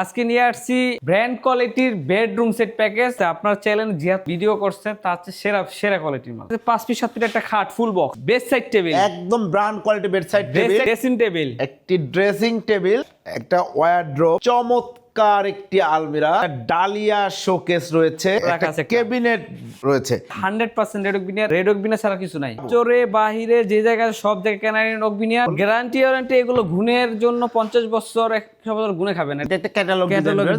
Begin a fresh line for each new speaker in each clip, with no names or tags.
আজকে নিয়ে আসছি ব্র্যান্ড কোয়ালিটির বেডরুম সেট প্যাকেজ আপনার চ্যানেল জিহাদ ভিডিও করছেন তা হচ্ছে সেরা সেরা কোয়ালিটির মাল। পাঁচ পিস সাত পিস একটা খাট full box bed side table
একদম brand quality bed side table
dressing table
একটি ড্রেসিং টেবিল একটা ওয়ারড্রপ চমৎকার একটি আলমিরা। ডালিয়া শোকেস রয়েছে। কেবিনেট রয়েছে।
Hundred percent red oak veneer red oak veneer ছাড়া কিছু নাই। চোরে বাহিরে যে জায়গায় সব জায়গায় গ্যারান্টি ওয়ারেন্টি এগুলো গুণের জন্য পঞ্চাশ বছর একশো বছর গুণে খাবে না।
এটা একটা catalogue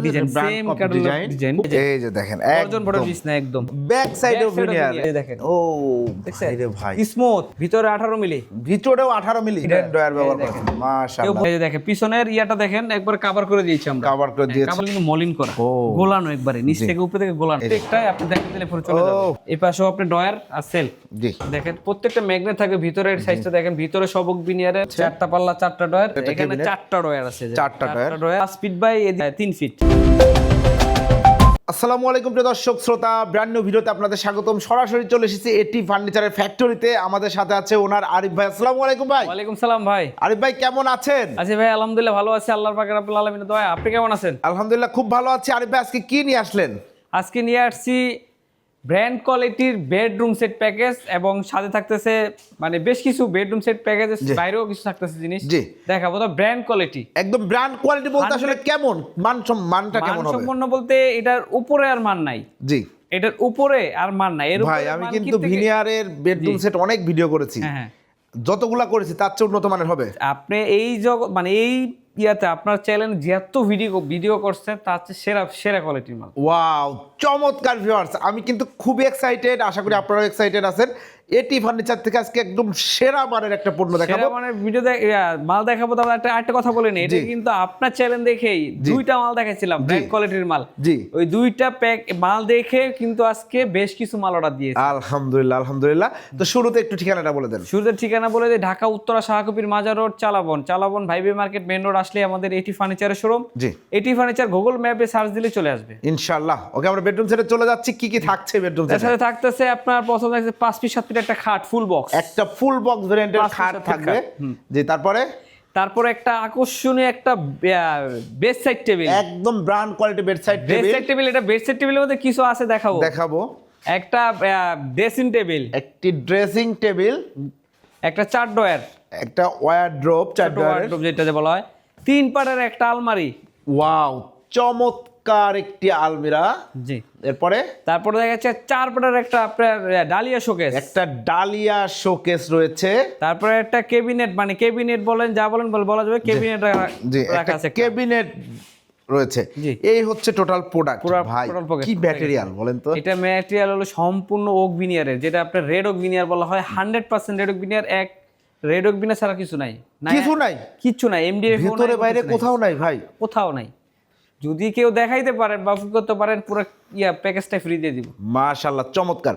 design
same catalog
design এই যে দেখেন
অর্জন বড় পিস না একদম।
ব্যাক সাইড অফ ভিনিয়ার
দেখেন।
ও
দেখছেন?
ভাই।
স্মুথ ভিতরে আঠারো মিলি।
ভিতরেও 18 মিলি। ডয়ার ব্যবহার
দেখেন।
করেছে
কেউ
মাশাআল্লাহ।
এই যে দেখেন পিছনের ইয়াটা দেখেন একবার কভার করে দিয়েছি আমরা।
কভার করে দিয়েছে
কাপড় কিন্তু মলিন করা। গোলানো একবারে নিচ থেকে উপরে থেকে গোলানো। একটাই আপনি দেখেন দিলে পরে চলে যাবে। এই পাশেও আপনি ডয়ার আর সেলফ
জি।
দেখেন প্রত্যেকটা ম্যাগনেট থাকে ভিতরের সাইজটা দেখেন ভিতরে সবক বিনিয়ারে চারটা পাল্লা চারটা ডয়ার এখানে চারটা ডয়ার আছে।
চারটা ডয়ার।
ডয়ার ফিট বাই তিন ফিট
আসসালামু আলাইকুম প্রিয় দর্শক শ্রোতা ব্র্যান্ড নিউ ভিডিওতে আপনাদের স্বাগতম। সরাসরি চলে এসেছি এটি ফার্নিচারের ফ্যাক্টরিতে আমাদের সাথে আছে ওনার আরিফ ভাই। আসসালামু আলাইকুম ভাই।
ওয়ালাইকুম সালাম ভাই।
আরিফ ভাই কেমন আছেন?
আছি ভাই আলহামদুলিল্লাহ ভালো আছি। আল্লাহর পাকের রাব্বুল আলামিনের দোয়া আপনি কেমন আছেন?
আলহামদুলিল্লাহ খুব ভালো আছি। আরিফ ভাই আজকে কি নিয়ে আসলেন?
আজকে নিয়ে আসছি ব্র্যান্ড কোয়ালিটির বেডরুম সেট প্যাকেজ এবং সাথে থাকতেছে মানে বেশ কিছু বেডরুম সেট প্যাকেজের
জি।
বাইরেও কিছু থাকতেছে জিনিস।
জি।
দেখাবো তো ব্র্যান্ড কোয়ালিটি
একদম ব্র্যান্ড কোয়ালিটি বলতে আসলে কেমন? মান মানটা কেমন হবে?
সম্পন্ন বলতে এটার উপরে আর মান নাই।
জি।
এটার উপরে আর মান নাই। এর
ভাই আমি কিন্তু ভিনিয়ারের বেডরুম সেট অনেক ভিডিও করেছি।
হ্যাঁ হ্যাঁ।
যতগুলা করেছি তার চেয়ে উন্নত মানের হবে।
আপনি এই জগৎ মানে এই ইয়াতে আপনার চ্যানেল যত ভিডিও ভিডিও করছে তা হচ্ছে সেরা সেরা কোয়ালিটির মাল।
ওয়াও চমৎকার ভিউয়ার্স আমি কিন্তু খুবই এক্সাইটেড আশা করি আপনারাও এক্সাইটেড আছেন। এটি ফার্নিচার থেকে আজকে একদম সেরা মানের একটা পণ্য দেখাবো।
সেরা মানে ভিডিও মাল দেখাবো তো একটা একটা কথা বলে নি। এটা কিন্তু আপনার চ্যানেল দেখেই দুইটা মাল দেখাইছিলাম ব্র্যান্ড কোয়ালিটির মাল।
জি।
ওই দুইটা প্যাক মাল দেখে কিন্তু আজকে বেশ কিছু মাল অর্ডার দিয়েছে।
আলহামদুলিল্লাহ আলহামদুলিল্লাহ। তো শুরুতে একটু ঠিকানাটা বলে দেন।
শুরুতে ঠিকানা বলে যে ঢাকা উত্তরা শাহকপির মাজার রোড চালাবন। চালাবন ভাইবে মার্কেট মেন রোড আসলে আমাদের এটি ফার্নিচারের শোরুম
জি।
এটি ফার্নিচার গুগল ম্যাপে সার্চ দিলে চলে আসবে।
ইনশাআল্লাহ। ওকে আমরা বেডরুম সেটে চলে যাচ্ছি। কি কি থাকছে বেডরুম সেটে
থাকতেছে আপনার প্রথম থাকছে পাঁচ পিস সাত পিস একটা খাট ফুল বক্স
একটা ফুল বক্স ভেরিয়েন্টের খাট থাকবে। জি তারপরে?
তারপরে একটা আকর্ষণীয় একটা বেড সাইড টেবিল
একদম brand quality bedside
bed
table
side table এটা বেড সাইড টেবিলের মধ্যে কিছু আছে দেখাবো।
দেখাবো।
একটা ড্রেসিং টেবিল
একটি ড্রেসিং টেবিল
একটা চার ডয়ার
একটা ওয়ারড্রপ চার ডয়ারের
যেটা যে বলা হয়। তিন পাটের একটা আলমারি।
ওয়াও চমৎকার। একটি আলমিরা।
জি।
এরপরে?
তারপরে দেখা যাচ্ছে চার পাটের একটা আপনার ডালিয়া শোকেস।
একটা ডালিয়া শোকেস রয়েছে।
তারপরে একটা কেবিনেট মানে কেবিনেট বলেন যা বলেন বল- বলা যাবে কেবিনেট
জি
রাখা আছে একটা।
ক্যাবিনেট রয়েছে। এই হচ্ছে টোটাল প্রোডাক্ট
পুরা-
ভাই। কি ম্যাটেরিয়াল বলেন তো?
এটা ম্যাটেরিয়াল হলো সম্পূর্ণ ওক বিনিয়ারের যেটা আপনার রেড ওক বিনিয়ার বলা হয়। Hundred percent red oak veneer এক রেড ওক বিনিয়ার ছাড়া কিছু নাই। নাই-
কিছু নাই
কিচ্ছু নাই এমডিএফ
ভিতরে বাইরে কোথাও নাই ভাই।
কোথাও নাই। যদি কেউ দেখাইতে পারেন বা করতে পারেন পুরো ইয়া প্যাকেজটা ফ্রি দিয়ে দিব।
মাশাআল্লাহ চমৎকার।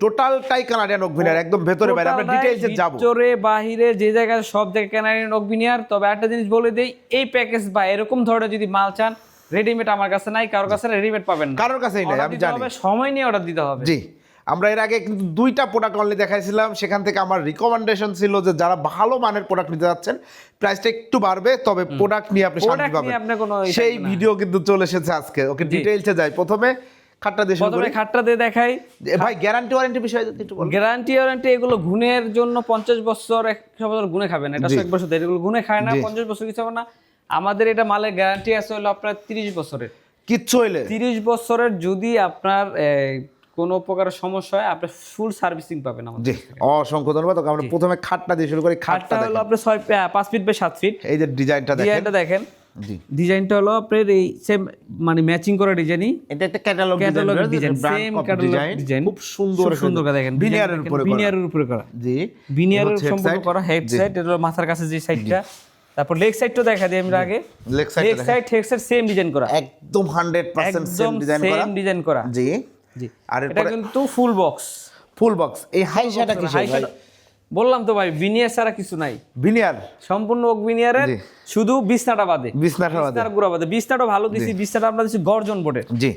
টোটালটাই কানাডিয়ান অগভিনিয়ার একদম ভেতরে বাইরে। আমরা ডিটেইলসে যাব।
ভিতরে বাহিরে যে জায়গায় সব জায়গায় কানাডিয়ান অগভিনিয়ার তবে একটা জিনিস বলে দেই এই প্যাকেজ বা এরকম ধরনের যদি মাল চান রেডিমেড আমার কাছে নাই কারোর কাছে রেডিমেড পাবেন না।
কারোর কাছেই নাই আমি জানি।
সময় নিয়ে অর্ডার দিতে হবে।
জি। আমরা এর আগে কিন্তু দুইটা প্রোডাক্ট অনলি দেখাইছিলাম। সেখান থেকে আমার রিকমেন্ডেশন ছিল যে যারা ভালো মানের প্রোডাক্ট নিতে যাচ্ছেন প্রাইসটা একটু বাড়বে তবে প্রোডাক্ট নিয়ে আপনি শান্তি পাবেন। সেই ভিডিও কিন্তু চলে এসেছে আজকে। ওকে ডিটেইলসে যাই। প্রথমে খাটটা দিয়ে
প্রথমে খাটটা দিয়ে দেখাই।
ভাই গ্যারান্টি ওয়ারেন্টি বিষয়ে যদি একটু বলেন।
গ্যারান্টি ওয়ারেন্টি এগুলো গুণের জন্য পঞ্চাশ বছর একশো বছর গুণে খাবে না এটা
জি।
এক বছর দেয় এগুলো গুণে খায় না
জি।
পঞ্চাশ বছর কিছু হবে না। আমাদের এটা মালের গ্যারান্টি আছে হলো আপনার তিরিশ বছরের।
কিচ্ছু হইলে।
তিরিশ বছরের যদি আপনার কোনো প্রকার সমস্যা হয় আপনি ফুল সার্ভিসিং পাবেন আমাদের
জি অসংখ্য ধন্যবাদ। ওকে আমরা প্রথমে খাটটা দিয়ে শুরু করি খাটটা
হলো আপনার ছয় পাঁচ ফিট বাই সাত ফিট
এই যে ডিজাইনটা দেখেন।
ডিজাইনটা দেখেন।
জি।
ডিজাইনটা হলো আপনার এই সেম মানে ম্যাচিং করা ডিজাইনই।
এটা একটা catalogue
catalogue
design
same catalogue
design খুব সুন্দর
সুন্দর করে দেখেন।
ভিনিয়ারের উপরে করা।
ভিনিয়ারের উপরে করা।
জি
ভিনিয়ারের
হচ্ছে
সম্পূর্ণ করা হেড সাইড এটা মাথার কাছে যে সাইডটা তারপর লেগ সাইডটা দেখা দিই আমরা আগে।
Leg side
leg side head side same design করা।
একদম 100% সেম ডিজাইন করা।
সেম ডিজাইন করা।
জি।
জি।
আর
এটা কিন্তু ফুল বক্স
ফুল বক্স এই হাই শাটা কি
হাইশাটা বললাম তো ভাই বিনিয়ার ছাড়া কিছু নাই।
ভিনিয়ার
সম্পূর্ণ ওক বিনিয়ারের শুধু বিছনাটা বাদে।
বিছনাটা বাদে।
বিছনার গুঁড়া বাদে। বিছনাটা ভালো দিছি বিছনাটা আমরা দিছি গর্জন বোর্ডের
জি।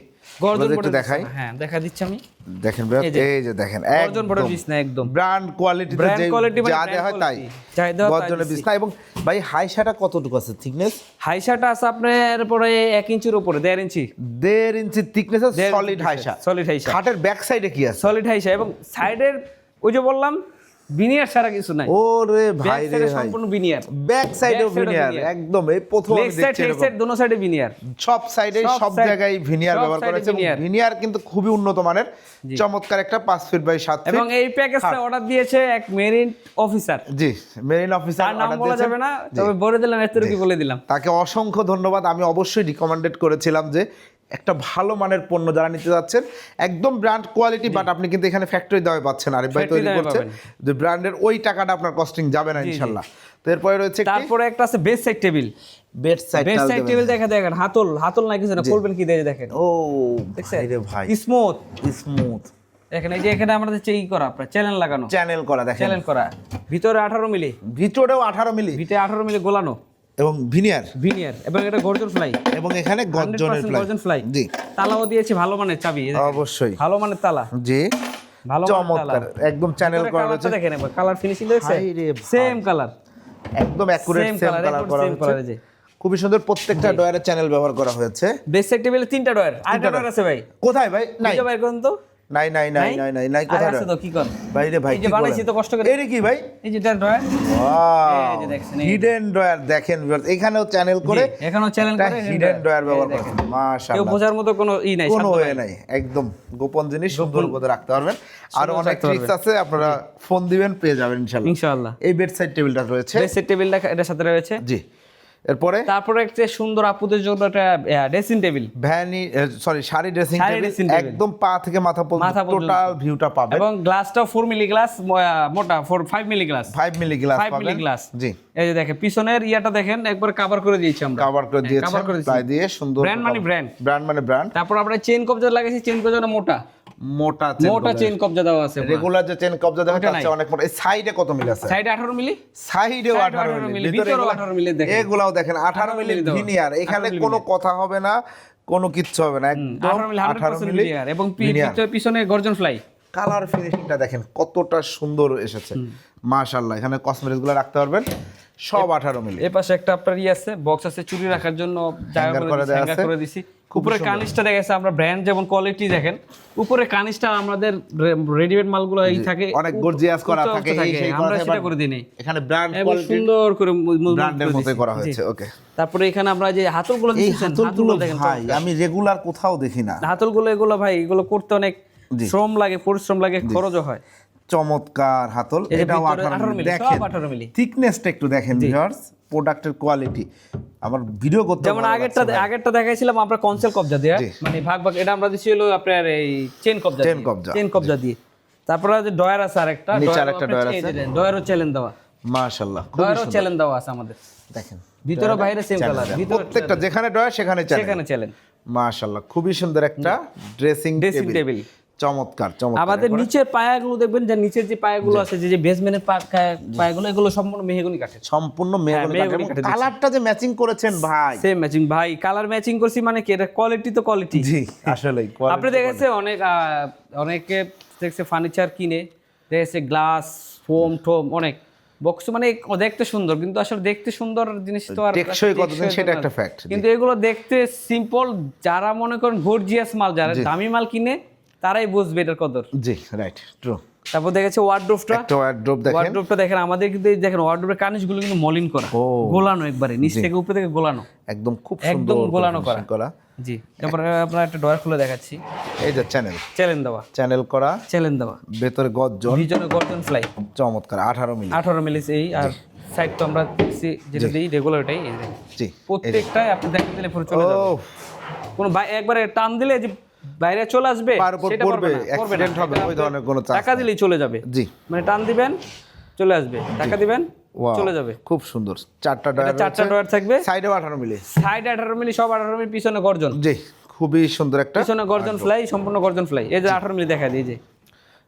গর্জন বোর্ডের
দেখাই।
হ্যাঁ দেখা দিচ্ছি আমি।
দেখেন
এই যে।
দেখেন
গর্জন বোর্ডের বিছনা একদম।
ব্র্যান্ড যে
quality মানে
যা দেওয়া হয় তাই।
যা দেওয়া হয় তাই
গর্জনের বিছনা। এবং ভাই হাইসাটা কতটুকু আছে? থিকনেস
হাইসাটা আছে আপনার পরে এক ইঞ্চির উপরে দেড় ইঞ্চি।
দেড় ইঞ্চি থিকনেস সলিড হাইসা
solid হাইসা।
খাটের ব্যাক সাইডে কি আছে?
সলিড হাইসা এবং সাইডের ওই যে বললাম বিনিয়ার ছাড়া কিছু নাই।
ওরে ভাই রে ভাই।
সম্পূর্ণ বিনিয়ার
ব্যাক সাইডেও
veneer।
একদম এই প্রথম
সাইড হেড সাইড দোনো সাইডে বিনিয়ার
সব সাইডে
সব
জায়গায় ভিনিয়ার ব্যবহার। ভিনিয়ার কিন্তু খুবই উন্নত মানের। চমৎকার একটা পাঁচ ফিট বাই সাত ফিট
এবং এই প্যাকেজটা অর্ডার দিয়েছে এক মেরিন অফিসার
জি মেরিন অফিসার
নাম বলা যাবে না তবে বলে দিলাম এতটুকু বলে দিলাম।
তাকে অসংখ্য ধন্যবাদ। আমি অবশ্যই রিকমেন্ডেড করেছিলাম যে একটা ভালো মানের পণ্য যারা নিতে যাচ্ছেন একদম ব্র্যান্ড কোয়ালিটি বাট আপনি কিন্তু এখানে ফ্যাক্টরি দামে পাচ্ছেন আরিফ ভাই তৈরি করছে। যে ব্র্যান্ডের ওই টাকাটা আপনার কস্টিং যাবে না ইনশাল্লাহ। তো এরপরে রয়েছে
তারপরে একটা আছে base side table
bed side
base side table দেখা দেখেন হাতল হাতল না কিছু না করবেন কি দিয়ে দেখেন।
ও
দেখছেন?
ভাই।
স্মুথ
স্মুথ
এখানে এই যে এখানে আমাদের চেই করা আপনার চ্যানেল লাগানো।
চ্যানেল করা দেখেন।
চ্যানেল করা। ভিতরে আঠারো মিলি।
ভিতরেও আঠারো মিলি।
ভিতরে আঠারো মিলি গোলানো।
এবং ভিনিয়ার
ভিনিয়ার এবং এটা গর্জন ফ্লাই
এবং এখানে গর্জনের
গর্জন ফ্লাই
জি।
তালাও দিয়েছে ভালো মানের চাবি
অবশ্যই।
ভালো মানের তালা।
জি।
ভালো
চমৎকার। একদম চ্যানেল করা
কালারটা দেখেন একবার কালার ফিনিশিং দেখছেন
ভাই।
সেম কালার
একদম অ্যাকুরেট সেম কালার করা। হয়েছে। খুবই সুন্দর প্রত্যেকটা ডয়ারের চ্যানেল ব্যবহার করা হয়েছে।
বেস সাইড টেবিলে তিনটা ডয়ার আরেকটা ডয়ার আছে ভাই।
কোথায় ভাই? নাই।
বাইর করুন তো।
নাই নাই নাই নাই? নাই নাই
আর আছে তো কি কর?
ভাই রে ভাই
এই যে বানাইছি তো কষ্ট করে।
এর কি ভাই?
এই যে ডয়ার এই যে দেখছেন,
হিডেন ডয়ার দেখেন এখানেও চ্যানেল করে
এখনও চ্যানেল করে
হিডেন ডয়ার ব্যবহার
দেখেন।
করেছেন
কেউ বোঝার মতো কোনো ই নাই
কোনো ওয়ে
নাই।
একদম গোপন জিনিস সুন্দর করে রাখতে পারবেন। আর অনেক ট্রিক্স আছে আপনারা ফোন দিবেন পেয়ে যাবেন ইনশাআল্লাহ।
ইনশাআল্লাহ।
এই বেড সাইড টেবিলটা রয়েছে।
বেস সাইড টেবিলটা এটার সাথে রয়েছে?
জি। এরপরে?
তারপরে একটা সুন্দর আপুদের জন্য একটা ড্রেসিং টেবিল
ভ্যানি সরি শাড়ি ড্রেসিং টেবিল একদম পা থেকে মাথা পর্যন্ত। টোটাল ভিউটা পাবেন।
এবং গ্লাসটা ফোর মিলি গ্লাস মোটা four five milli glass
5 milli glass
five milli glass
জি।
এই যে দেখেন পিছনের ইয়াটা দেখেন একবার কভার করে দিয়েছি আমরা।
কভার করে
cover করে দিয়েছি।
প্লাই দিয়ে সুন্দর
ব্র্যান্ড মানে brand।
ব্র্যান্ড মানে ব্র্যান্ড
তারপর আমরা চেন কবজা লাগাইছি চেন কবজাটা মোটা।
মোটা
মোটা চেন কবজা দেওয়া আছে
রেগুলার যে চেন কবজা
ওটা
অনেক মোটা। এই সাইডে কত মিলি আছে?
সাইডে আঠারো মিলি?
সাইডেও
Side
18
18
মিলি।
ভিতরেও
এগুলা-
18 মিলি দেখেন।
এগুলাও দেখেন 18
18
মিলি। ভিনিয়ার এখানে কোনো কথা হবে না কোনো কিচ্ছু হবে না। একদম
মিলি হান্ড্রেড
18 মিলি
এবং পিছনে গর্জন ফ্লাই
কালার ফিনিশিংটা দেখেন কতটা সুন্দর এসেছে। মাশাআল্লাহ এখানে কসমেটিক্সগুলো রাখতে পারবেন। সব 18 মিলি।
এ পাশে একটা আপনার ইয়ে আছে বক্স আছে চুরি রাখার জন্য জায়গা করে দিছি, উপরে। কানিসটা আমরা ব্র্যান্ড যেমন কোয়ালিটি দেখেন উপরে কানিসটা আমাদের রেডিমেড মালগুলো এই থাকে
অনেক গর্জিয়াস করা থাকে
আমরা সেটা করে দিই
এখানে ব্র্যান্ড কোয়ালিটি
সুন্দর করে
ব্র্যান্ডের
দিছি।
করা হয়েছে ওকে
তারপরে এখানে আমরা যে হাতলগুলো দিয়েছেন
হাতলগুলো
দেখেন
ভাই আমি রেগুলার কোথাও দেখি না।
হাতলগুলো এগুলো ভাই এগুলো করতে অনেক। শ্রম লাগে পরিশ্রম লাগে খরচও হয়।
চমৎকার হাতল। এটাও
ভিতরে
18
18
মিলি
মিলি,
দেখেন।
সব 18 মিলি।
থিকনেসটা একটু দেখেন ভিউয়ার্স প্রোডাক্টের কোয়ালিটি আমার ভিডিও করতে
যেমন আগেরটা আগেরটা দেখাইছিলাম আমরা কনসেল কবজা দিয়ে। মানে ভাগ ভাগ এটা আমরা দিছি হলো আপনার এই চেন কবজা
চেন কবজা।
চেন কবজা দিয়ে। তারপরে যে ডয়ার আছে আরেকটা
নিচে আরেকটা ডয়ার আছে।
ডয়ারও চ্যালেঞ্জ দেওয়া।
মাশাআল্লাহ
ডয়ারও চ্যালেঞ্জ দেওয়া আছে আমাদের।
দেখেন
ভিতরে বাইরে সেম কালার ভিতরে
প্রত্যেকটা যেখানে ডয়ার সেখানে চ্যানেল
সেখানে চ্যালেঞ্জ
মাশাআল্লাহ খুবই সুন্দর একটা ড্রেসিং টেবিল চমৎকার চমৎকার।
আমাদের নিচের পায়াগুলো দেখবেন যে নিচের যে পায়াগুলো আছে যে যে বেসমেন্টের পায়াগুলো এগুলো সম্পূর্ণ মেহগনি কাঠের।
সম্পূর্ণ মেহগনি
মেহগনি কাঠের
কালারটা যে ম্যাচিং করেছেন ভাই।
সেম ম্যাচিং ভাই কালার ম্যাচিং করছি মানে কি এটা কোয়ালিটি তো কোয়ালিটি
জি আসলেই
আপনি দেখেছে অনেক অনেকে দেখছে ফার্নিচার কিনে দেখেছে গ্লাস ফোম টোম অনেক। বক্স মানে দেখতে সুন্দর কিন্তু আসলে দেখতে সুন্দর জিনিস তো আর
টেকসই কতদিন সেটা একটা জি।
কিন্তু এগুলো দেখতে সিম্পল যারা মনে করেন গর্জিয়াস মাল যারা দামি মাল কিনে তারাই বুঝবে এটার কদর।
জি রাইট ট্রু
তারপর দেখেছে ওয়ার্ড্রোফটা
একটা ওয়ার্ড্রপ দেখেন।
ওয়ার্ড্রোফটা দেখেন আমাদের কিন্তু এই দেখেন ওয়ার্ড্রোফের কানিশগুলো কিন্তু মলিন করা
ও।
গোলানো একবারে নিচ থেকে উপরে থেকে গোলানো।
একদম খুব সুন্দর একদম
গোলানো করা।
করা।
জি তারপরে আপনার একটা ডয়ার খুলে দেখাচ্ছি।
এই যে চ্যানেল
চ্যালেঞ্জ দেওয়া।
চ্যানেল করা।
চ্যালেঞ্জ দেওয়া।
ভেতরে গর্জন।
ভিজনে গর্জন ফ্লাই
চমৎকার আঠারো মিলি।
আঠারো মিলি এই আর সাইড তো আমরা দেখছি যেটা দিই রেগুলার ওটাই এই দেখেন।
জি
প্রত্যেকটাই আপনি দেখে দিলে পুরো চলে যাবে।
ও
কোনো একবারে টান দিলে যে বাইরে চলে আসবে সেটা
পড়বে,
পারবে না, পড়বে না।
accident হবে, ওই ধরনের কোনো
টাকা দিলেই চলে যাবে।
জি।
মানে টান দিবেন চলে আসবে। টাকা দিবেন চলে যাবে।
খুব সুন্দর। চারটা ডয়ার
চারটা ডয়ার থাকবে।
সাইডেও আঠারো মিলি।
সাইড আঠারো মিলি সব আঠারো মিলি পিছনে গর্জন।
জি খুবই সুন্দর একটা
পিছনে গর্জন ফ্লাই সম্পূর্ণ গর্জন ফ্লাই এই যে আঠারো মিলি দেখা এই যে।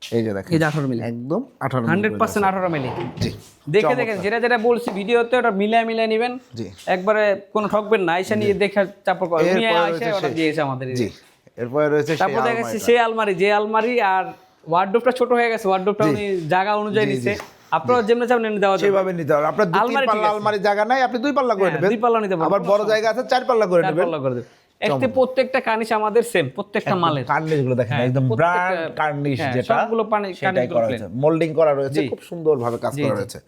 এই যে দেখেন।
এই যে আঠারো মিলি।
একদম আঠারো
হান্ড্রেড পার্সেন্ট আঠারো মিলি।
জি
দেখে দেখেন যেটা যেটা বলছি ভিডিওতে ওটা মিলিয়ে মিলিয়ে নেবেন।
জি।
একবারে কোনো ঠকবেন না আইসা নিয়ে দেখে চাপড় করে আইসা
রয়েছে
দিয়েছে আমাদের
জি। এরপরে রয়েছে
তারপর দেখা যাচ্ছে সেই আলমারি যে আলমারি আর ওয়ার্ডরোবটা ছোট হয়ে গেছে ওয়ার্ডরোবটা উনি জায়গা অনুযায়ী নিছে। আপনারা যেমনি চাবেন এনে দেওয়া
সেভাবে নিতে হবে। আপনার দুই পাল্লা আলমারি জায়গা নাই আপনি দুই পাল্লা করে
হ্যাঁ,
নেবেন।
দুই পাল্লা নিতে পারবেন,
আবার বড় জায়গা আছে চার পাল্লা করে নেবেন।
পাল্লা করে দেবে। একটি প্রত্যেকটা কানিশ আমাদের সেম প্রত্যেকটা মালের।
কার্নিশগুলো দেখেন একদম ব্র্যান্ড কার্নিশ
হ্যাঁ,
যেটা
সবগুলো পানি-
সেটাই করা মোল্ডিং করা রয়েছে খুব সুন্দর ভাবে কাজ করা রয়েছে।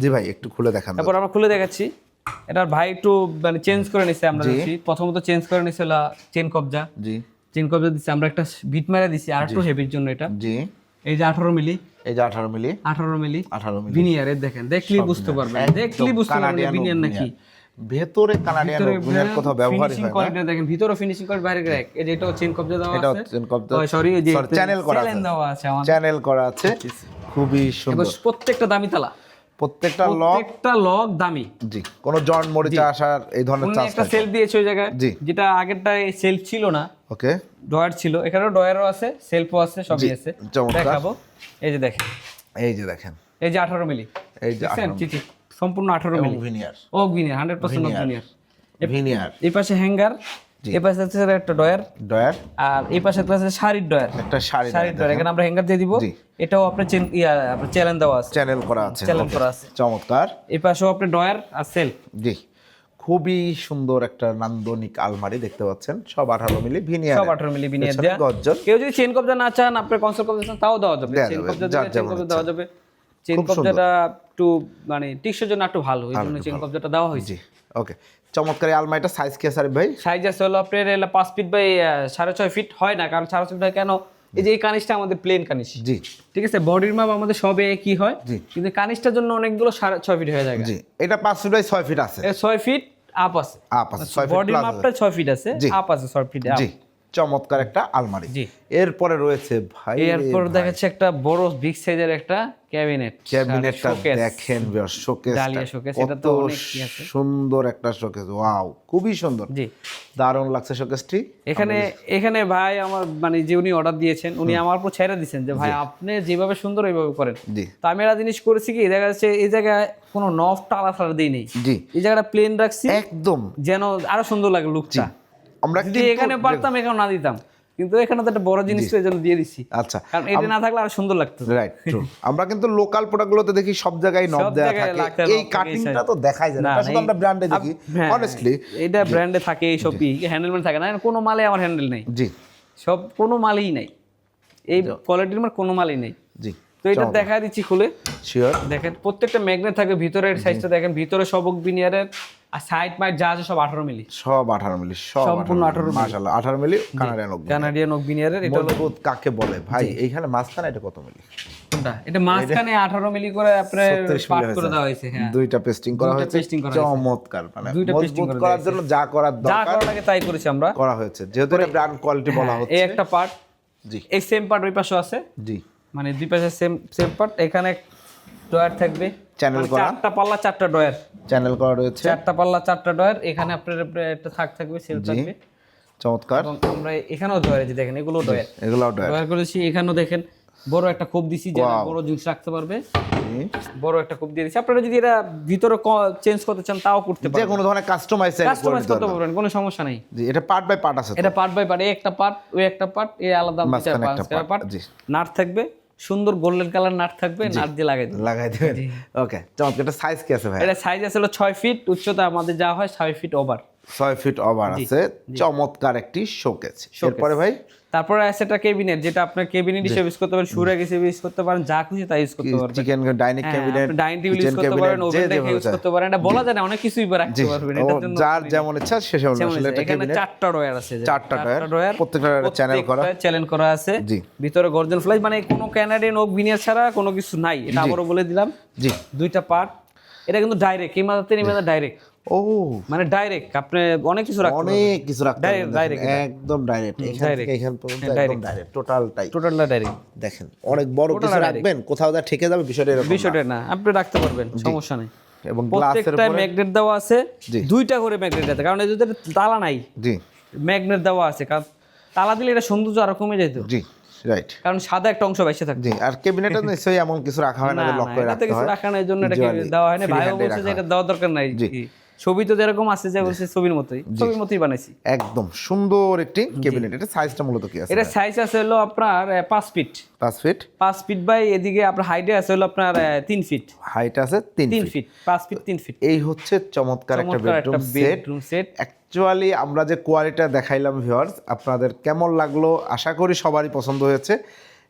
জি ভাই একটু খুলে দেখান
তারপর আমরা খুলে দেখাচ্ছি। এটার ভাই একটু মানে চেঞ্জ করে নিছে আমরা দিচ্ছি প্রথমত চেঞ্জ করে নিছে চেন কবজা।
জি।
চেন কবজা দিচ্ছি আমরা একটা বিট মেরে দিছি আর একটু হেভির জন্য এটা।
জি।
এই যে আঠারো মিলি।
এই যে আঠারো মিলি।
আঠারো মিলি।
আঠারো মিলি।
ভিনিয়ারের দেখেন দেখলেই বুঝতে পারবেন দেখলেই বুঝতে পারবেন ভিনিয়ার নাকি।
ভেতরে কানাডিয়ান ব্যবহারই
ফিনিশিং
হয়
কোয়ালিটি দেখেন ভিতরে ফিনিশিং কোয়ালিটি বাইরে এই যে এটাও চেন কবজা দেওয়া
এটাও
আছে।
চেন কবজা
সরি এই যে
channel করা
চ্যানেল
আছে।
দেওয়া আছে আমাদের।
চ্যানেল করা আছে। খুবই সুন্দর।
প্রত্যেকটা দামি তালা।
প্রত্যেকটা লক।
প্রত্যেকটা লক দামি।
জি কোনো জন মরিচা আসার এই ধরনের চান্স
একটা সেলফ দিয়েছে ওই জায়গায়
জি।
যেটা আগেরটা সেলফ ছিল না।
ওকে
ডয়ার ছিল। এখানেও ডয়ারও আছে সেলফও আছে সবই আছে। দেখাবো। এই যে দেখেন।
এই যে দেখেন।
এই যে আঠারো মিলি।
এই যে
দেখছেন চিঠি সম্পূর্ণ আঠারো মিলি।
ভিনিয়ার
ও veneer hundred percent veneer
veneer
এই পাশে হ্যাঙ্গার এই পাশে আছে একটা ডয়ার
ডয়ার
আর এই পাশে আছে শাড়ির ডয়ার
একটা শাড়ি
শাড়ির ডয়ার এখানে আমরা হ্যাঙ্গার দিয়ে দিব। এটাও আপনার চেন ইয়া আপনার চ্যালেঞ্জ দেওয়া আছে।
চ্যানেল করা আছে।
চ্যালেঞ্জ করা আছে।
চমৎকার।
এই পাশেও আপনার ডয়ার আর সেলফ
জি। খুবই সুন্দর একটা নান্দনিক আলমারি দেখতে পাচ্ছেন। সব আঠারো মিলি ভিনিয়ার
সব আঠারো মিলি ভিনিয়ার দেওয়া
গর্জন।
কেউ যদি চেন কবজা না চান আপনার কনসোল কবজা চান তাও দেওয়া যাবে। চেন কবজা চেন কবজা দেওয়া যাবে চেন কবজাটা একটু মানে টিকসের জন্য একটু ভালো এই জন্য চেন কবজাটা দেওয়া হয়েছে।
ওকে। চমৎকার আলমারিটা সাইজ কি আছে ভাই?
সাইজ আছে হলো আপনার পাঁচ ফিট বাই সাড়ে ছয় ফিট হয় না কারণ সাড়ে ছয় ফিট হয় কেন? এই যে এই কানিসটা আমাদের প্লেন কানিস
জি।
ঠিক আছে বডির মাপ আমাদের সবে একই হয়। কিন্তু কানিসটার জন্য অনেকগুলো সাড়ে ছয় ফিট হয়ে যায়।
জি এটা পাঁচ ফিট বাই ছয় ফিট আছে।
ছয় ফিট আপ আছে।
আপ আছে ছয় ফিট
বডির মাপটা 6 ফিট আছে। আপ আছে 6 ফিট
জি। চমৎকার একটা আলমারি। এরপরে রয়েছে ভাই
এরপর দেখাচ্ছে একটা বড় বিগ সাইজের একটা ক্যাবিনেট
ক্যাবিনেটটা দেখেন শোকেস
ডালিয়া showcase, এটা তো অনেক।
সুন্দর একটা শোকেস ওয়াও খুবই সুন্দর।
জি।
দারুণ লাগছে শোকেসটি
এখানে এখানে ভাই আমার মানে যে উনি অর্ডার দিয়েছেন উনি আমার উপর ছেড়ে দিয়েছেন যে ভাই আপনি যেভাবে সুন্দর এইভাবে করেন।
জি।
তো আমি একটা জিনিস করেছি কি দেখা যাচ্ছে এই জায়গায় কোনো নফ টালা ফালা দিই নেই।
জি।
এই জায়গাটা প্লেন রাখছি
একদম।
যেন আরও সুন্দর লাগে লুকটা
আমরা
যদি
কিন্তু-
এখানে পারতাম এখানে না দিতাম। কিন্তু এখানে তো একটা বড় জিনিস তো এই জন্য দিয়ে দিচ্ছি।
আচ্ছা
কারণ এটা না থাকলে আরও সুন্দর লাগতো।
রাইট ট্রু আমরা কিন্তু লোকাল প্রোডাক্টগুলোতে দেখি সব জায়গায় নব দেয়া থাকে। এই কাটিংটা তো দেখাই যায় না। এটা শুধু আমরা ব্র্যান্ডে দেখি।
হ্যাঁ,
অনেস্টলি
এটা ব্র্যান্ডে থাকে এই সব হ্যান্ডেলমেন্ট থাকে না। কোনো মালে আমার হ্যান্ডেল নেই।
জি।
সব কোনো মালই নাই। এই কোয়ালিটির মাল কোনো মালই নেই।
জি
তো এটা দেখা দিচ্ছি খুলে।
শিওর
দেখেন প্রত্যেকটা ম্যাগনেট থাকে ভিতরের সাইজটা দেখেন। ভিতরে সবক বিনিয়ারের আর সাইড মাইট যা আছে সব আঠারো মিলি।
সব আঠারো মিলি সব
সম্পূর্ণ 18 মিলি।
মাশাআল্লাহ আঠারো মিলি কানাডিয়ান
কানাডিয়ান ওক বিনিয়ারের এটা
মজবুত কাকে বলে? ভাই এইখানে মাঝখানে এটা কত মিলি?
কোনটা? এটা মাঝখানে আঠারো মিলি করে পাট করে দেওয়া হয়েছে হ্যাঁ।
দুইটা পেস্টিং করা হয়েছে।
করা
চমৎকার মানে
দুইটা করা
করার জন্য যা করার
যা
দরকার
করা লাগে তাই করেছি আমরা।
করা হয়েছে। যেহেতু এটা ব্র্যান্ড কোয়ালিটি বলা
হ্যাঁ,
হচ্ছে।
এই একটা পার্ট
জি।
এই সেম পার্ট ওই পাশে আছে।
জি।
মানে দুই পাশে সেম সেম পার্ট এখানে ডয়ার থাকবে। মানে
করা।
চারটা পাল্লা চারটা ডয়ার
চ্যানেল করা রয়েছে।
চারটা পাল্লা চারটা ডয়ার এখানে আপনার একটা থাক থাকবে সেল থাকবে।
চমৎকার।
এবং আমরা এখানেও ডয়ার যে দেখেন এগুলো ডয়ার
এগুলো ডয়ার
ডয়ার করেছি এখানেও দেখেন বড় একটা কোপ দিছি
Wow.
বড় জিনিস রাখতে পারবে। বড় একটা কোপ দিয়ে দিছি। আপনারা যদি এটা ভিতরে চেঞ্জ করতে চান তাও করতে
যে
পারবেন।
কোনো ধরনের কাস্টমাইজ
কাস্টমাইজ করতে পারবেন কোনো সমস্যা নাই।
জি এটা পার্ট বাই পার্ট আছে
এটা পার্ট বাই পার্ট এই একটা পার্ট ওই একটা পার্ট এই আলাদা
একটা
পার্ট
জি।
নাট থাকবে সুন্দর গোল্ডেন কালার নাট থাকবে নাট দিয়ে লাগাই দেবেন
লাগাই দেবেন। ওকে চমৎকার এটা সাইজ কি আছে ভাই?
এটা সাইজ আছে হলো ছয় ফিট উচ্চতা আমাদের যা হয় ছয় ফিট ওভার
ছয় ফিট ওভার আছে। চমৎকার একটি শোকেস এরপরে ভাই?
তারপরে আছে এটা কেবিনেট যেটা আপনার কেবিনেট হিসেবে ইউজ করতে পারেন হিসেবে ইউজ করতে পারেন যা খুশি তাই ইউজ করতে পারবেন।
Chicken dining cabinet
dining table use করতে পারেন ওভেন রেখে ইউজ করতে পারেন এটা বলা যায় না অনেক কিছুই রাখতে পারবেন এটার জন্য
যার যেমন ইচ্ছা সে সেমন
যেমন
আসলে এটা
চারটা ডয়ার আছে
চারটা ডয়ার, প্রত্যেকটা ডয়ারে channel করা।
চ্যানেল করা আছে।
জি।
ভিতরে গর্জন ফ্লাই মানে কোনো ক্যানাডিয়ান ওক ভিনিয়ার ছাড়া কোনো কিছু নাই এটা আবারও বলে দিলাম।
জি।
দুইটা পার্ট এটা কিন্তু ডাইরেক্ট এই মাথা ডাইরেক্ট
ও।
মানে ডাইরেক্ট আপনি অনেক কিছু রাখতে
অনেক কিছু রাখতে পারবেন একদম ডাইরেক্ট এখান থেকে এখান পর্যন্ত
হ্যাঁ,
একদম ডাইরেক্ট টোটালটাই
টোটালটা ডাইরেক্ট
দেখেন অনেক বড় কিছু রাখবেন কোথাও যা ঠেকে যাবে বিষয়টা এরকম
বিষয়টা না আপনি রাখতে পারবেন সমস্যা নেই।
এবং গ্লাসের
প্রত্যেকটা
উপরে
ম্যাগনেট দেওয়া আছে দুইটা করে ম্যাগনেট আছে কারণ এদের তালা নাই।
জি।
ম্যাগনেট দেওয়া আছে কারণ তালা দিলে এটা সৌন্দর্য আরও কমে যেত।
জি রাইট
কারণ সাদা একটা অংশ বাইসে থাকে
জি আর ক্যাবিনেটে নিশ্চয়ই এমন কিছু রাখা হয় না লক করে রাখতে
কিছু
হয়।
রাখা নাই জন্য
Visually,
দেওয়া হয় না। ভাইও বলছে যে এটা দেওয়ার দরকার নাই।
জি।
ছবি তো যেরকম আছে যে বলছে ছবির মতোই ছবির মতোই বানাইছি।
একদম সুন্দর একটি ক্যাবিনেট এটা সাইজটা মূলত কি আছে
এটা সাইজ আছে হলো আপনার আহ, পাঁচ ফিট
পাঁচ ফিট
পাঁচ ফিট বাই এদিকে আপনার হাইটে আছে হলো আপনার আহ, তিন ফিট
হাইট আছে তিন
তিন
ফিট
ফিট পাঁচ ফিট তিন ফিট
এই হচ্ছে চমৎকার একটা bedroom set
bedroom set
actually আমরা যে কোয়ালিটিটা দেখাইলাম ভিউয়ার্স আপনাদের কেমন লাগল? আশা করি সবারই পছন্দ হয়েছে।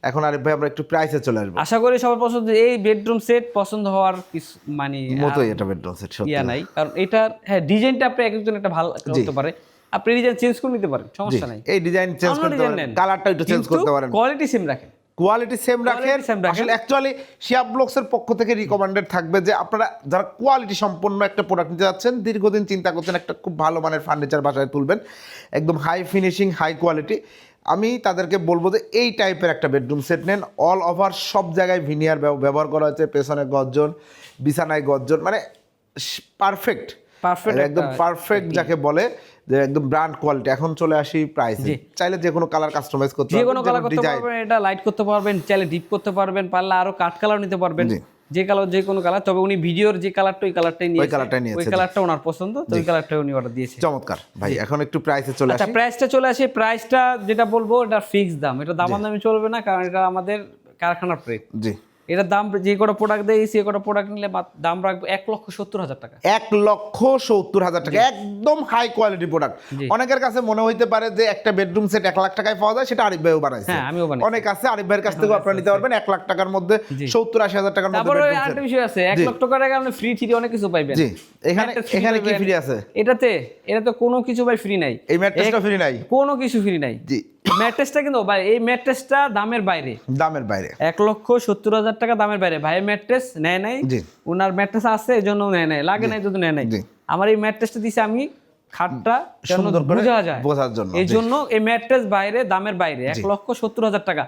এখন আরিফ ভাই আমরা একটু প্রাইসে চলে আসব।
আশা করি সবার পছন্দ এই বেডরুম সেট পছন্দ হওয়ার কিছু মানে আর
মতোই এটা বেডরুম সেট সত্যি।
ইয়া নাই। কারণ এটার হ্যাঁ ডিজাইনটা আপনি একজন একটা ভালো করতে পারে। আপনি ডিজাইন চেঞ্জ করে নিতে পারেন সমস্যা নাই।
এই ডিজাইন চেঞ্জ করতে পারেন কালারটা একটু চেঞ্জ করতে পারেন।
কোয়ালিটি সেম রাখেন।
কোয়ালিটি সেম রাখেন।
রাখেন।
আসলে অ্যাকচুয়ালি শিয়া ব্লগসের পক্ষ থেকে রিকমেন্ডেড থাকবে যে আপনারা যারা কোয়ালিটি সম্পন্ন একটা প্রোডাক্ট নিতে যাচ্ছেন দীর্ঘদিন চিন্তা করছেন একটা খুব ভালো মানের ফার্নিচার বাসায় তুলবেন। একদম হাই ফিনিশিং হাই কোয়ালিটি আমি তাদেরকে বলব যে এই টাইপের একটা বেডরুম সেট নেন। অল ওভার সব জায়গায় ভিনিয়ার ব্যবহার করা হয়েছে পেছনে গর্জন বিছানায় গর্জন মানে পারফেক্ট
পারফেক্ট
একদম পারফেক্ট যাকে বলে যে একদম ব্র্যান্ড কোয়ালিটি এখন চলে আসি প্রাইস চাইলে যে কোনো কালার কাস্টমাইজ করতে পারবেন
যে কোনো কালার করতে পারবেন এটা লাইট করতে পারবেন চাইলে ডিপ করতে পারবেন পারলে আরও কাট কালার নিতে পারবেন। যে কালার যে কোনো কালার তবে উনি ভিডিওর যে কালারটা ওই কালারটাই নিয়ে ওই
কালারটাই নিয়ে
ওই। কালারটা ওনার পছন্দ তো ওই কালারটাই উনি অর্ডার দিয়েছে।
চমৎকার। ভাই এখন একটু প্রাইসে চলে
আচ্ছা
আসি।
প্রাইসটা চলে আসে। প্রাইসটা যেটা বলব এটা ফিক্স দাম। এটা দামান দামে চলবে না কারণ এটা আমাদের কারখানার প্রেট
জি।
এটার দাম যে কটা প্রোডাক্ট দেয় সে কটা প্রোডাক্ট নিলে দাম রাখব এক লক্ষ সত্তর হাজার টাকা।
এক লক্ষ সত্তর হাজার টাকা। একদম হাই কোয়ালিটি প্রোডাক্ট অনেকের কাছে মনে হইতে পারে যে একটা বেডরুম সেট এক লাখ টাকায় পাওয়া যায় সেটা আরিফ ভাইও বানাইছে।
হ্যাঁ, আমিও বানাইছি।
অনেক আছে আরিফ ভাইয়ের কাছ থেকেও আপনারা নিতে পারবেন। এক লাখ টাকার মধ্যে সত্তর আশি হাজার টাকার মধ্যে
তারপরে আরেকটা বিষয় আছে এক লক্ষ টাকা আপনি ফ্রি থ্রি অনেক কিছু পাইবেন।
জি। এখানে এখানে কি ফ্রি আছে?
এটাতে এটাতে কোনো কিছু ভাই ফ্রি নাই।
এই ম্যাট্রেসটা ফ্রি নাই?
কোনো কিছু ফ্রি নাই।
জি।
ম্যাট্রেসটা কিন্তু ভাই এই ম্যাট্রেসটা দামের বাইরে।
দামের বাইরে।
এক লক্ষ সত্তর হাজার টাকা দামের বাইরে। ভাই ম্যাট্রেস নেয় নাই। ওনার ম্যাট্রেস আছে এই জন্য নেয় নাই। লাগে নাই যদি নেয় নাই। আমার এই ম্যাট্রেসটা দিছে আমি খাটটা
সুন্দর
বোঝা যায়।
বোঝার জন্য।
এই জন্য এই ম্যাট্রেস বাইরে দামের বাইরে। এক লক্ষ সত্তর হাজার টাকা।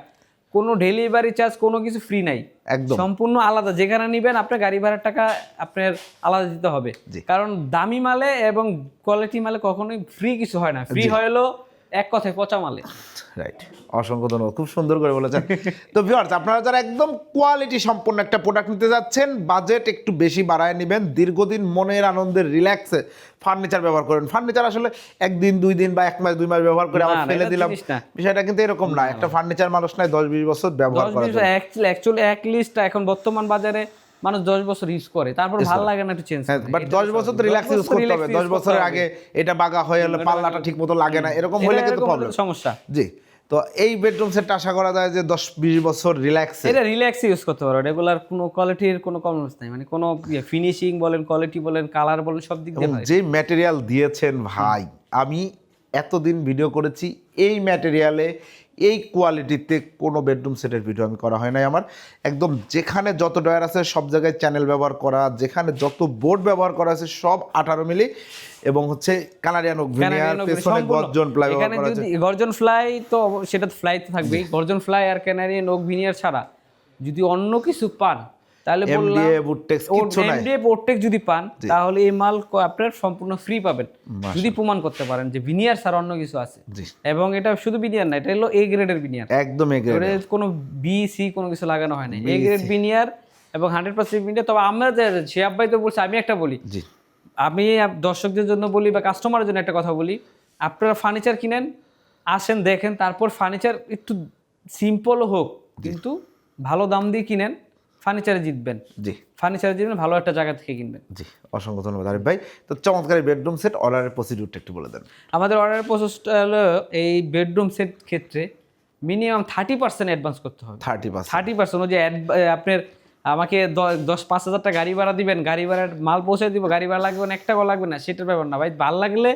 কোনো ডেলিভারি চার্জ কোনো কিছু ফ্রি নাই।
একদম।
সম্পূর্ণ আলাদা। যেখানে নিবেন আপনার গাড়ি ভাড়ার টাকা আপনার আলাদা দিতে হবে। কারণ দামি মালে এবং কোয়ালিটি মালে কখনোই ফ্রি কিছু হয় না। ফ্রি হলো এক কথায় পচা মালে।
রাইট অসংখ্য ধন্যবাদ। খুব সুন্দর করে বলেছেন। তো ভিউয়ার্স আপনারা যারা একদম কোয়ালিটি সম্পন্ন একটা প্রোডাক্ট নিতে যাচ্ছেন বাজেট একটু বেশি বাড়ায় নেবেন। দীর্ঘদিন মনের আনন্দের রিল্যাক্সে ফার্নিচার ব্যবহার করেন। ফার্নিচার আসলে একদিন দুই দিন বা এক মাস দুই মাস ব্যবহার করে আবার ফেলে দিলাম। বিষয়টা কিন্তু এরকম না। একটা ফার্নিচার মানুষ নাই দশ বিশ বছর ব্যবহার করা
অ্যাকচুয়ালি এক লিস্ট এখন বর্তমান বাজারে মানুষ দশ বছর ইউজ করে। তারপর ভালো লাগে না একটু চেঞ্জ
হ্যাঁ বাট দশ বছর তো রিল্যাক্স ইউজ করতে হবে। দশ বছরের আগে এটা বাগা হয়ে গেলে পাল্লাটা ঠিক মতো লাগে না। এরকম হলে কিন্তু প্রবলেম
সমস্যা।
জি। তো এই বেডরুম সেট আশা করা যায় যে দশ বিশ বছর রিল্যাক্স
এটা রিল্যাক্স ইউজ করতে পারো। রেগুলার কোনো কোয়ালিটির কোনো কমপ্লেন্স নাই। মানে কোনো ফিনিশিং বলেন কোয়ালিটি বলেন কালার বলেন সব দিক দিয়ে।
যে ম্যাটেরিয়াল দিয়েছেন ভাই আমি এতদিন ভিডিও করেছি এই ম্যাটেরিয়ালে এই কোয়ালিটিতে কোনো বেডরুম সেটের ভিডিও আমি করা হয় নাই আমার। একদম যেখানে যত ডয়ার আছে সব জায়গায় চ্যানেল ব্যবহার করা যেখানে যত বোর্ড ব্যবহার করা আছে সব আঠারো মিলি এবং হচ্ছে কানাডিয়ান ওভেনিয়ার ভিনিয়ার পেছনে গর্জন ফ্লাই ব্যবহার করা আছে।
গর্জন ফ্লাই তো সেটা ফ্লাই তো থাকবেই। গর্জন ফ্লাই আর ক্যানারিয়ান ওভেনিয়ার ভিনিয়ার ছাড়া যদি অন্য কিছু পান তাহলে
এমডিএ নাই।
যদি পান তাহলে এই মাল আপনার সম্পূর্ণ ফ্রি পাবেন। যদি প্রমাণ করতে পারেন যে ভিনিয়ার ছাড়া অন্য কিছু আছে। এবং এটা শুধু বিনিয়ার না এটা হলো এ গ্রেডের বিনিয়ার
একদম এগ্রে
ওরে কোনো বি সি কোনো কিছু লাগানো হয় না এ গ্রেড বিনিয়ার এবং হান্ড্রেড পার্সেন্ট বিনিয়ার তবে আমরা যে শিয়াব ভাই তো বলছি আমি একটা বলি। আমি দর্শকদের জন্য বলি বা কাস্টমারের জন্য একটা কথা বলি। আপনারা ফার্নিচার কিনেন আসেন দেখেন তারপর ফার্নিচার একটু সিম্পল হোক কিন্তু ভালো দাম দিয়ে কিনেন। ফার্নিচারে জিতবেন।
জি।
ফার্নিচারে জিতবেন ভালো একটা জায়গা থেকে কিনবেন।
জি অসংখ্য ধন্যবাদ আরিফ ভাই। তো চমৎকার বেডরুম সেট অর্ডারের প্রসিডিউরটা একটু বলে দেন।
আমাদের অর্ডারের প্রসেসটা হলো এই বেডরুম সেট ক্ষেত্রে মিনিমাম থার্টি পার্সেন্ট অ্যাডভান্স করতে হবে।
থার্টি পার্সেন্ট
থার্টি পার্সেন্ট ওই যে আপনার আমাকে দশ পাঁচ হাজার টাকা গাড়ি ভাড়া দিবেন গাড়ি ভাড়ার মাল পৌঁছে দিব গাড়ি ভাড়া লাগবে না এক টাকাও লাগবে না সেটার ব্যাপার না। ভাই ভালো লাগলে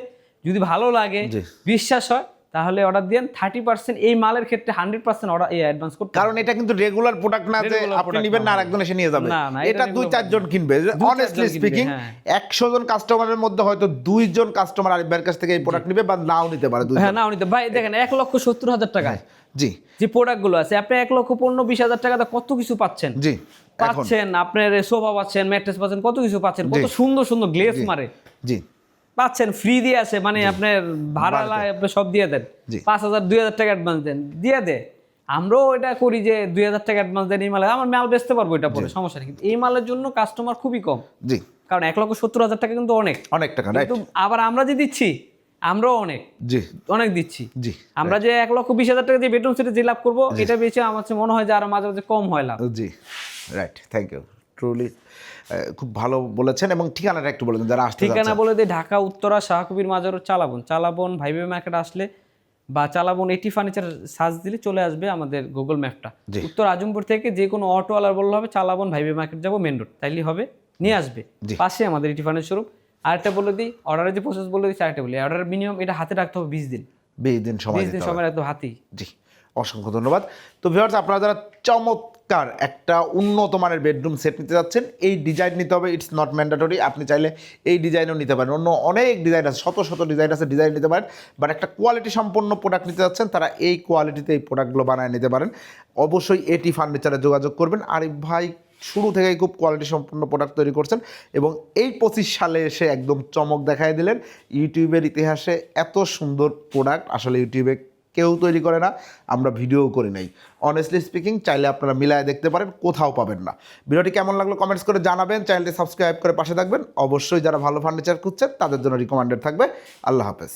যদি ভালো লাগে বিশ্বাস হয় তাহলে অর্ডার দেন থার্টি পার্সেন্ট এই মালের ক্ষেত্রে হান্ড্রেড পার্সেন্ট অর্ডার অ্যাডভান্স করতে
কারণ এটা কিন্তু রেগুলার প্রোডাক্ট না যে আপনি নিবেন
না,
আরেকজন এসে নিয়ে যাবে।
এটা
দুই চারজন কিনবে। অনেস্টলি স্পিকিং
হ্যাঁ।
একশো জন কাস্টমারের মধ্যে হয়তো দুইজন কাস্টমার আরিফ ভাইয়ের কাছ থেকে এই প্রোডাক্ট নিবে বা নাও নিতে পারে দুই
হ্যাঁ নাও নিতে ভাই দেখেন এক লক্ষ সত্তর হাজার টাকায়
জি।
যে প্রোডাক্টগুলো আছে আপনি এক লক্ষ পনেরো বিশ হাজার টাকাতে কত কিছু পাচ্ছেন?
জি
পাচ্ছেন আপনার সোফা পাচ্ছেন ম্যাট্রেস পাচ্ছেন কত কিছু পাচ্ছেন? কত সুন্দর সুন্দর গ্লেস মারে।
জি।
পাচ্ছেন ফ্রি দিয়ে আছে মানে আপনার ভাড়া লাগে, আপনি সব দিয়ে দেন। পাঁচ হাজার দুই হাজার টাকা অ্যাডভান্স দেন। দিয়ে দে। আমরাও এটা করি যে দুই হাজার টাকা অ্যাডভান্স দেন এই মালে। আমার মাল বেচতে পারব এটা পরে সমস্যা নেই। কিন্তু এই মালের জন্য কাস্টমার খুবই কম।
জি।
কারণ এক লক্ষ সত্তর হাজার টাকা কিন্তু অনেক।
অনেক টাকা
কিন্তু আবার আমরা যে দিচ্ছি আমরাও অনেক।
জি।
অনেক দিচ্ছি।
জি
আমরা যে এক লক্ষ বিশ হাজার টাকা দিয়ে বেডরুম সেটে যে লাভ করব এটা বেশি আমার মনে হয় যে আরও মাঝে মাঝে কম হয় লাভ।
জি রাইট থ্যাংক ইউ ট্রুলি খুব ভালো বলেছেন এবং ঠিকানাটা একটু বলে দিন যারা আসতে
ঠিকানা বলে দিই ঢাকা উত্তরা শাহকবির মাজার চালাবন। চালাবন ভাইবে মার্কেট আসলে বা চালাবন এটি ফার্নিচার সার্চ দিলে চলে আসবে আমাদের গুগল ম্যাপটা। উত্তর আজমপুর থেকে যে কোনো অটোওয়ালার বললে হবে চালাবন ভাইবে মার্কেট যাব মেন রোড তাইলে হবে নিয়ে আসবে। পাশে আমাদের এটি ফার্নিচার শোরুম আরেকটা বলে দিই অর্ডারের যে প্রসেস বলে দিচ্ছি আরেকটা বলি। অর্ডারের মিনিমাম এটা হাতে রাখতে হবে বিশ দিন।
বিশ দিন সময়
বিশ দিন। সময় রাখতে হাতেই।
জি অসংখ্য ধন্যবাদ। তো ভিউয়ার্স আপনারা যারা চমৎকার একটা উন্নত মানের বেডরুম সেট নিতে যাচ্ছেন। এই ডিজাইন নিতে হবে ইটস নট ম্যান্ডেটরি আপনি চাইলে এই ডিজাইনও নিতে পারেন। অন্য অনেক ডিজাইন আছে, শত শত ডিজাইন আছে ডিজাইন নিতে পারেন। বাট একটা কোয়ালিটি সম্পন্ন প্রোডাক্ট নিতে যাচ্ছেন, তারা এই কোয়ালিটিতে এই প্রোডাক্টগুলো বানায় নিতে পারেন। অবশ্যই এটি ফার্নিচারে যোগাযোগ করবেন। আরিফ ভাই শুরু থেকেই খুব কোয়ালিটি সম্পন্ন প্রোডাক্ট তৈরি করছেন এবং এই পঁচিশ সালে এসে একদম চমক দেখায় দিলেন। ইউটিউবের ইতিহাসে এত সুন্দর প্রোডাক্ট আসলে ইউটিউবে কেউ তৈরি করে না, আমরা ভিডিও করি নাই। অনেস্টলি স্পিকিং চাইলে আপনারা মিলায় দেখতে পারেন, কোথাও পাবেন না। ভিডিওটি কেমন লাগল কমেন্টস করে জানাবেন চ্যানেলটি সাবস্ক্রাইব করে পাশে থাকবেন। অবশ্যই যারা ভালো ফার্নিচার খুঁজছেন, তাদের জন্য রিকমেন্ডেড থাকবে। আল্লাহ হাফেজ।